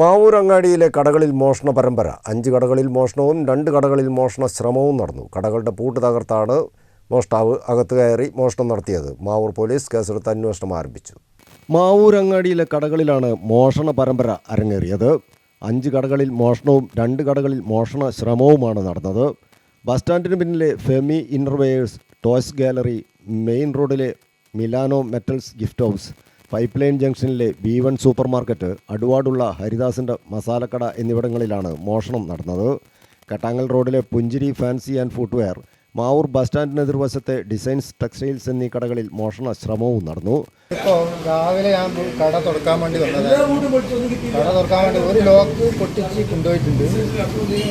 മാവൂർ അങ്ങാടിയിലെ കടകളിൽ മോഷണ പരമ്പര. അഞ്ച് കടകളിൽ മോഷണവും രണ്ട് കടകളിൽ മോഷണ ശ്രമവും നടന്നു. കടകളുടെ പൂട്ട് തകർത്താണ് മോഷ്ടാവ് അകത്ത് കയറി മോഷണം നടത്തിയത്. മാവൂർ പോലീസ് കേസെടുത്ത് അന്വേഷണം ആരംഭിച്ചു. മാവൂർ അങ്ങാടിയിലെ കടകളിലാണ് മോഷണ പരമ്പര അരങ്ങേറിയത്. അഞ്ച് കടകളിൽ മോഷണവും രണ്ട് കടകളിൽ മോഷണ ശ്രമവുമാണ് നടന്നത്. ബസ് സ്റ്റാൻഡിന് പിന്നിലെ Femi innerwears toys gallery main റോഡിലെ Milano metals gift house pipe line ജംഗ്ഷനിലെ ബി വൺ സൂപ്പർ മാർക്കറ്റ് അടുവാടുള്ള ഹരിദാസിന്റെ മസാലക്കട എന്നിവിടങ്ങളിലാണ് മോഷണം നടന്നത്. കട്ടാങ്ങൽ റോഡിലെ Punchiri fancy and footwear Mavoor bus സ്റ്റാൻഡിന് എതിർവശത്തെ ഡിസൈൻസ് ടെക്സ്റ്റൈൽസ് എന്നീ കടകളിൽ മോഷണ ശ്രമവും നടന്നു. ഇപ്പോൾ രാവിലെ ഞാൻ കട തുറക്കാൻ വേണ്ടി വന്നതാണ്. കട തുറക്കാൻ വേണ്ടി ഒരു ലോക്ക് പൊട്ടിച്ച് കൊണ്ടുപോയിട്ടുണ്ട്.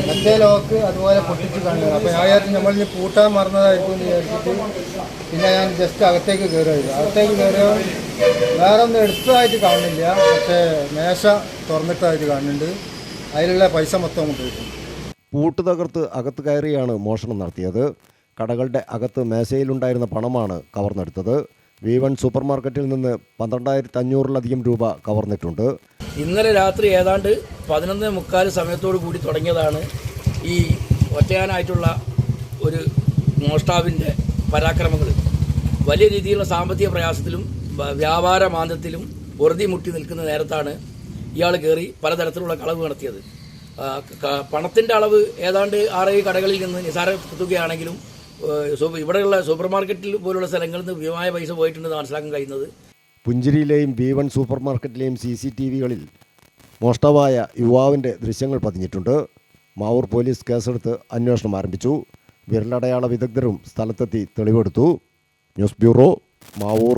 മറ്റേ ലോക്ക് അതുപോലെ പൊട്ടിച്ച് കണ്ടു അപ്പോൾ ഞാൻ വിചാരിച്ചു നമ്മൾ ഇനി പൂട്ടാൻ മറന്നതായിരിക്കും എന്ന് വിചാരിച്ചിട്ട് പിന്നെ ഞാൻ ജസ്റ്റ് അകത്തേക്ക് കയറുമായിരുന്നു അകത്തേക്ക് കയറിയോ വേറെ ഒന്നും എടുത്തതായിട്ട് കാണുന്നില്ല. പക്ഷേ മേശ തുറന്നിട്ടതായിട്ട് കാണുന്നുണ്ട്. അതിലുള്ള പൈസ മൊത്തം കൊണ്ടുപോയിട്ടുണ്ട് പൂട്ട് തകർത്ത് അകത്ത് കയറിയാണ് മോഷണം നടത്തിയത്. കടകളുടെ അകത്ത് മേശയിലുണ്ടായിരുന്ന പണമാണ് കവർന്നെടുത്തത്. വി വൺ സൂപ്പർ മാർക്കറ്റിൽ നിന്ന് പന്ത്രണ്ടായിരത്തി അഞ്ഞൂറിലധികം രൂപ കവർന്നിട്ടുണ്ട്. ഇന്നലെ രാത്രി ഏതാണ്ട് പതിനൊന്ന് മുക്കാൽ സമയത്തോടു കൂടി തുടങ്ങിയതാണ് ഈ ഒറ്റയാനായിട്ടുള്ള ഒരു മോഷ്ടാവിന്റെ പരാക്രമങ്ങൾ. വലിയ രീതിയിലുള്ള സാമ്പത്തിക പ്രയാസത്തിലും വ്യാപാര മാന്ദ്യത്തിലും വെറുതി മുട്ടി നിൽക്കുന്ന നേരത്താണ് ഇയാൾ കയറി പലതരത്തിലുള്ള കളവ് നടത്തിയത്. പണത്തിന്റെ അളവ് ഏതാണ്ട് ആറേഴ് കടകളിൽ നിന്ന് നിസാര തുകയാണെങ്കിലും ഇവിടെയുള്ള സൂപ്പർ മാർക്കറ്റിൽ പോലുള്ള സ്ഥലങ്ങളിൽ നിന്ന് ഭീമമായ പൈസ പോയിട്ടുണ്ടെന്ന് മനസ്സിലാക്കാൻ കഴിയുന്നത്? പുഞ്ചിരിയിലെയും ബി വൺ സൂപ്പർ മാർക്കറ്റിലെയും സി സി ടി വികളിൽ മോഷ്ടാവായ യുവാവിന്റെ ദൃശ്യങ്ങൾ പതിഞ്ഞിട്ടുണ്ട്. മാവൂർ പോലീസ് കേസെടുത്ത് അന്വേഷണം ആരംഭിച്ചു. വിരലടയാള വിദഗ്ധരും സ്ഥലത്തെത്തി തെളിവെടുത്തു. News bureau Mavoor.